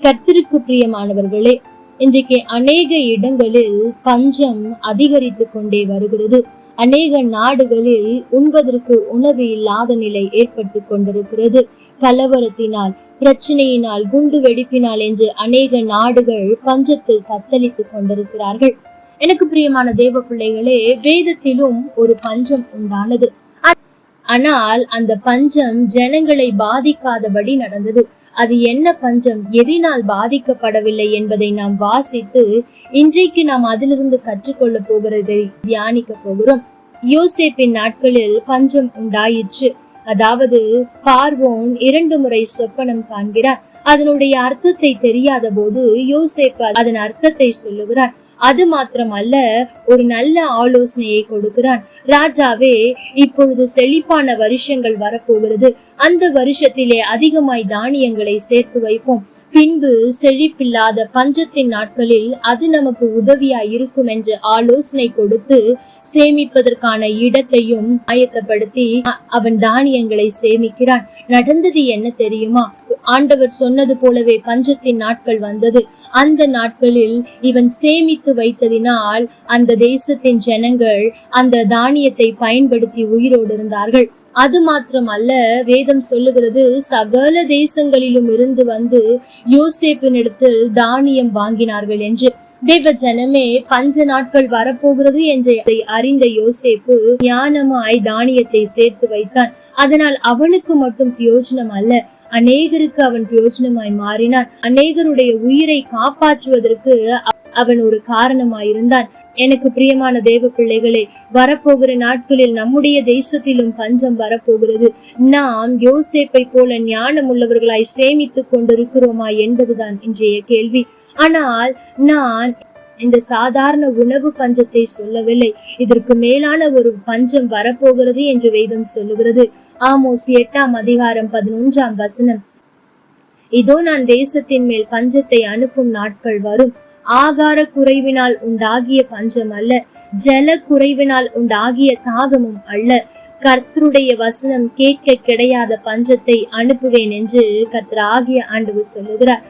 கர்த்தருக்கு பிரியமானவர்களே இன்றைக்கு அநேக இடங்களில் பஞ்சம் அதிகரித்து கொண்டே வருகிறது. அநேக நாடுகளில் உண்பதற்கு உணவு இல்லாத நிலை ஏற்பட்டு கொண்டிருக்கிறது. கலவரத்தினால் பிரச்சனையினால் குண்டு வெடிப்பினால் என்று அநேக நாடுகள் பஞ்சத்தில் தத்தளித்துக் கொண்டிருக்கிறார்கள். எனக்கு பிரியமான தேவ பிள்ளைகளே வேதத்திலும் ஒரு பஞ்சம் உண்டானது. ஆனால் அந்த பஞ்சம் ஜனங்களை பாதிக்காதபடி நடந்தது. அது என்ன பஞ்சம்? எதினால் பாதிக்கப்படவில்லை என்பதை நாம் வாசித்து இன்றைக்கு நாம் அதிலிருந்து கற்றுக்கொள்ள போகிறதை தியானிக்க போகிறோம். யோசேப்பின் நாட்களில் பஞ்சம் உண்டாயிற்று. அதாவது பார்வோன் இரண்டு முறை சொப்பனம் காண்கிறார். அதனுடைய அர்த்தத்தை தெரியாத போது யோசேப் அதன் அர்த்தத்தை சொல்லுகிறார். அது மாத்திரமல்ல ஒரு நல்ல ஆலோசனையை கொடுக்கிறான். ராஜாவே இப்பொழுது செழிப்பான வருஷங்கள் வரப்போகிறது. அந்த வருஷத்திலே அதிகமாய் தானியங்களை சேர்த்து வைப்போம். பின்பு செழிப்பில்லாத பஞ்சத்தின் நாட்களில் அது நமக்கு உதவியா இருக்கும் என்று ஆலோசனை கொடுத்து சேமிப்பதற்கான இடத்தையும் ஆயத்தப்படுத்தி அவன் தானியங்களை சேமிக்கிறான். நடந்தது என்ன தெரியுமா? ஆண்டவர் சொன்னது போலவே பஞ்சத்தின் நாட்கள் வந்தது. அந்த நாட்களில் இவன் சேமித்து வைத்ததினால் அந்த தேசத்தின் ஜனங்கள் அந்த தானியத்தை பயன்படுத்தி உயிரோடு இருந்தார்கள். அது மாத்திரம் அல்ல வேதம் சொல்லுகிறது சகல தேசங்களிலும் இருந்து வந்து யோசேப்பினிடத்தில் தானியம் வாங்கினார்கள் என்று. தேவ ஜனமே பஞ்ச நாட்கள் வரப்போகிறது என்று அதை அறிந்த யோசேப்பு ஞானமாய் தானியத்தை சேர்த்து வைத்தான். அதனால் அவனுக்கு மட்டும் பிரயோஜனம் அல்ல. அநேகருக்கு அவன் பிரயோஜனமாய் மாறினான். அநேகருடைய உயிரை காப்பாற்றுவதற்கு அவன் ஒரு காரணமாயிருந்தான். எனக்கு பிரியமான தேவ பிள்ளைகளே வரப்போகிற நாட்களில் நம்முடைய தேசத்திலும் பஞ்சம் வரப்போகிறது. நாம் யோசேப்பை போல ஞானம் உள்ளவர்களாய் சேமித்துக் கொண்டிருக்கிறோமா என்பதுதான் இன்றைய கேள்வி. ஆனால் நான் இந்த சாதாரண உணவு பஞ்சத்தை சொல்லவில்லை. இதற்கு மேலான ஒரு பஞ்சம் வரப்போகிறது என்று வேதம் சொல்லுகிறது. ஆமோஸ் எட்டாம் அதிகாரம் பதினொன்றாம் வசனம். இதோ நான் தேசத்தின் மேல் பஞ்சத்தை அனுப்பும் நாட்கள் வரும். ஆகார குறைவினால் உண்டாகிய பஞ்சம் அல்ல. ஜல குறைவினால் உண்டாகிய தாகமும் அல்ல. கர்த்தருடைய வசனம் கேட்க கிடையாத பஞ்சத்தை அனுப்புவேன் என்று கர்த்தர் ஆகிய ஆண்டவர் சொல்லுகிறார்.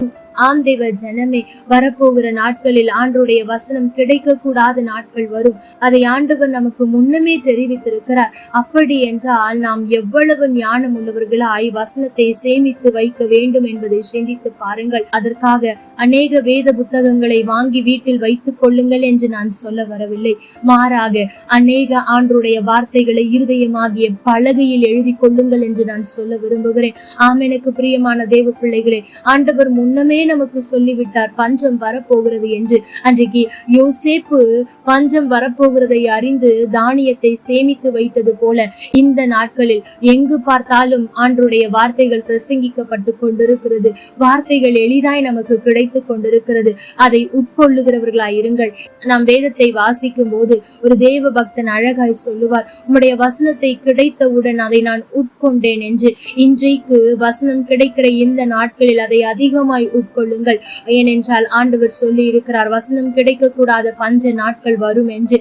ஆம் தேவ ஜனமே வரப்போகிற நாட்களில் ஆண்டுடைய வசனம் கிடைக்க கூடாத நாட்கள் வரும். அதை ஆண்டவர் நமக்கு முன்னமே தெரிவித்திருக்கிறார். அப்படி என்றால் நாம் எவ்வளவு ஞானம் உள்ளவர்களாய் வசனத்தை சேமித்து வைக்க வேண்டும் என்பதை சிந்தித்து பாருங்கள். அதற்காக அநேக வேத புத்தகங்களை வாங்கி வீட்டில் வைத்துக் கொள்ளுங்கள் என்று நான் சொல்ல வரவில்லை. மாறாக அநேக ஆண்டுடைய வார்த்தைகளை இருதயமாகிய பலகையில் எழுதி கொள்ளுங்கள் என்று நான் சொல்ல விரும்புகிறேன். ஆம் எனக்கு பிரியமான தேவ பிள்ளைகளே ஆண்டவர் முன்னமே நமக்கு சொல்லிவிட்டார் பஞ்சம் வரப்போகிறது என்று. அன்றைக்கு யோசேப்பு பஞ்சம் வரப்போகிறதை அறிந்து தானியத்தை சேமித்து வைத்தது போல இந்த நாட்களில் எங்கு பார்த்தாலும் ஆண்டுடைய வார்த்தைகள் பிரசங்கிக்கப்பட்டு கொண்டிருக்கிறது. வார்த்தைகள் எளிதாய் நமக்கு கிடைத்து கொண்டிருக்கிறது. அதை உட்கொள்ளுகிறவர்களாய் இருங்கள். நாம் வேதத்தை வாசிக்கும் போது ஒரு தேவ பக்தன் அழகாய் சொல்லுவார் உம்முடைய வசனத்தை கிடைத்தவுடன் அதை நான் உட்கொண்டேன் என்று. இன்றைக்கு வசனம் கிடைக்கிற இந்த நாட்களில் அதை அதிகமாய் கொள்ளுங்கள். ஏனென்றால் ஆண்டவர் சொல்லி இருக்கிறார் வசனம் கிடைக்க கூடாத பஞ்ச நாட்கள் வரும் என்று.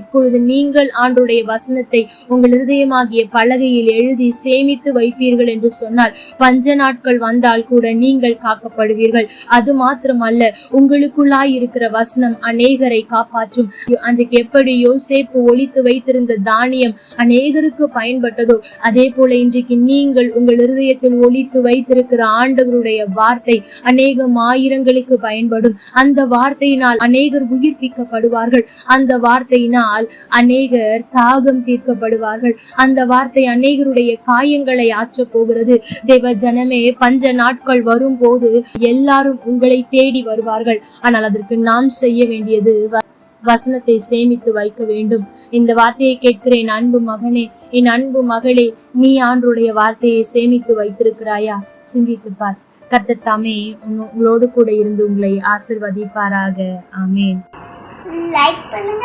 இப்பொழுது நீங்கள் ஆண்டுடைய வசனத்தை உங்கள் இருதயமாகிய பலகையில் எழுதி சேமித்து வைப்பீர்கள் என்று சொன்னால் பஞ்ச நாட்கள் வந்தால் கூட நீங்கள் காக்கப்படுவீர்கள். அது மாத்திரமல்ல உங்களுக்குள்ளாய் இருக்கிற வசனம் அநேகரை காப்பாற்றும். அன்றைக்கு எப்படி யோசேப்பு ஒழித்து வைத்திருந்த தானியம் அநேகருக்கு பயன்பட்டதோ அதே போல இன்றைக்கு நீங்கள் உங்கள் இருதயத்தில் ஒழித்து வைத்திருக்கிற ஆண்டவருடைய வார்த்தை அநேகம் ஆயிரங்களுக்கு பயன்படும். அந்த வார்த்தையினால் அநேகர் உயிர்ப்பிக்கப்படுவார்கள். அந்த வார்த்தையினால் அநேகர் தாகம் தீர்க்கப்படுவார்கள். அந்த வார்த்தை அநேகருடைய காயங்களை ஆற்றப் போகிறது. தேவ ஜனமே பஞ்ச நாட்கள் வரும்போது எல்லாரும் உங்களை தேடி வருவார்கள். ஆனால் அதற்கு நாம் செய்ய வேண்டியது வ- வசனத்தை சேமித்து வைக்க வேண்டும். இந்த வார்த்தையை கேட்கிறேன் அன்பு மகனே. என் அன்பு மகளே நீ ஆண்டுடைய வார்த்தையை சேமித்து வைத்திருக்கிறாயா? சிந்தித்து பார். கர்த்தர் தாமே உங்களோடு கூட இருந்து உங்களை ஆசிர்வதிப்பாராக. ஆமேன். லைக் பண்ணுங்க.